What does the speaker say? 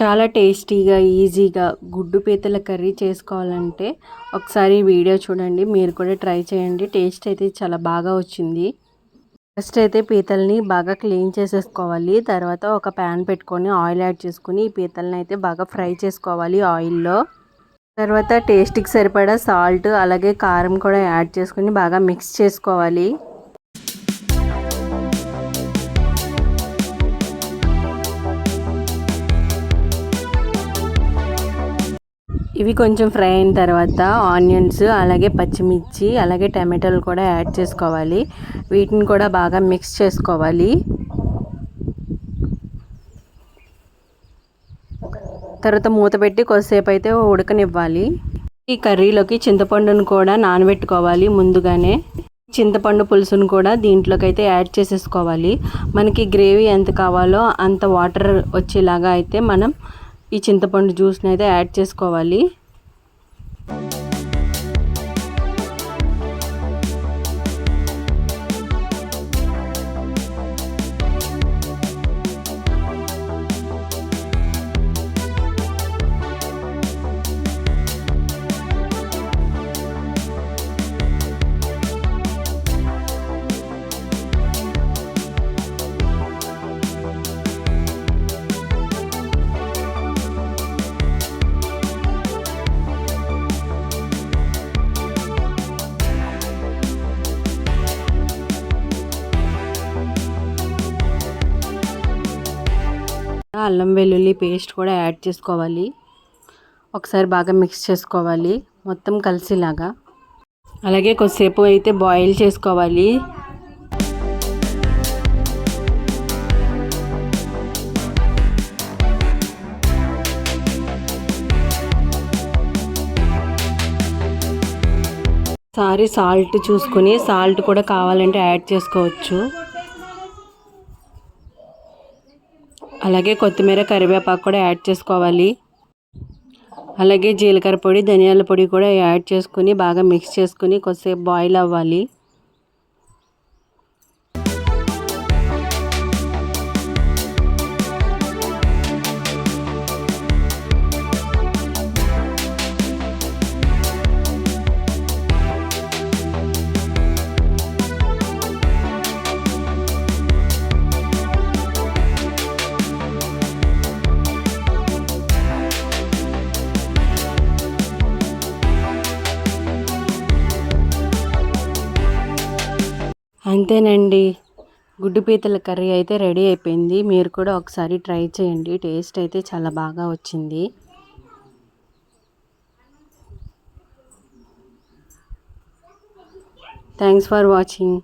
చాలా టేస్టీగా ఈజీగా గుడ్డు పీతల కర్రీ చేసుకోవాలంటే ఒకసారి వీడియో చూడండి. మీరు కూడా ట్రై చేయండి. టేస్ట్ అయితే చాలా బాగా వచ్చింది. ఫస్ట్ అయితే పీతల్ని బాగా క్లీన్ చేసేసుకోవాలి. తర్వాత ఒక ప్యాన్ పెట్టుకొని ఆయిల్ యాడ్ చేసుకుని ఈ పీతల్ని అయితే బాగా ఫ్రై చేసుకోవాలి ఆయిల్లో. తర్వాత టేస్ట్కి సరిపడా సాల్ట్ అలాగే కారం కూడా యాడ్ చేసుకుని బాగా మిక్స్ చేసుకోవాలి. ఇవి కొంచెం ఫ్రై అయిన తర్వాత ఆనియన్స్ అలాగే పచ్చిమిర్చి అలాగే టమాటాలు కూడా యాడ్ చేసుకోవాలి. వీటిని కూడా బాగా మిక్స్ చేసుకోవాలి. తర్వాత మూత పెట్టి కొద్దిసేపు అయితే ఉడకనివ్వాలి. ఈ కర్రీలోకి చింతపండును కూడా నానబెట్టుకోవాలి ముందుగానే. చింతపండు పులుసును కూడా దీంట్లోకి అయితే యాడ్ చేసేసుకోవాలి. మనకి గ్రేవీ ఎంత కావాలో అంత వాటర్ వచ్చేలాగా అయితే మనం ఈ చింతపండు జ్యూస్ని అయితే యాడ్ చేసుకోవాలి. అల్లం వెల్లుల్లి పేస్ట్ కూడా యాడ్ చేసుకోవాలి. ఒకసారి బాగా మిక్స్ చేసుకోవాలి. మొత్తం కలిసిలాగా. అలాగే కొద్దిసేపు అయితే బాయిల్ చేసుకోవాలి. సారీ సాల్ట్ చూసుకొని సాల్ట్ కూడా కావాలంటే యాడ్ చేసుకోవచ్చు. అలాగే కొత్తిమీర కరివేపాకు కూడా యాడ్ చేసుకోవాలి. అలాగే జీలకర్ర పొడి ధనియాల పొడి కూడా యాడ్ చేసుకుని బాగా మిక్స్ చేసుకుని కొద్దిసేపు బాయిల్ అవ్వాలి. అంతేనండి. గుడ్డు పీతల కర్రీ అయితే రెడీ అయిపోయింది. మీరు కూడా ఒకసారి ట్రై చేయండి. టేస్ట్ అయితే చాలా బాగా వచ్చింది. Thanks for watching.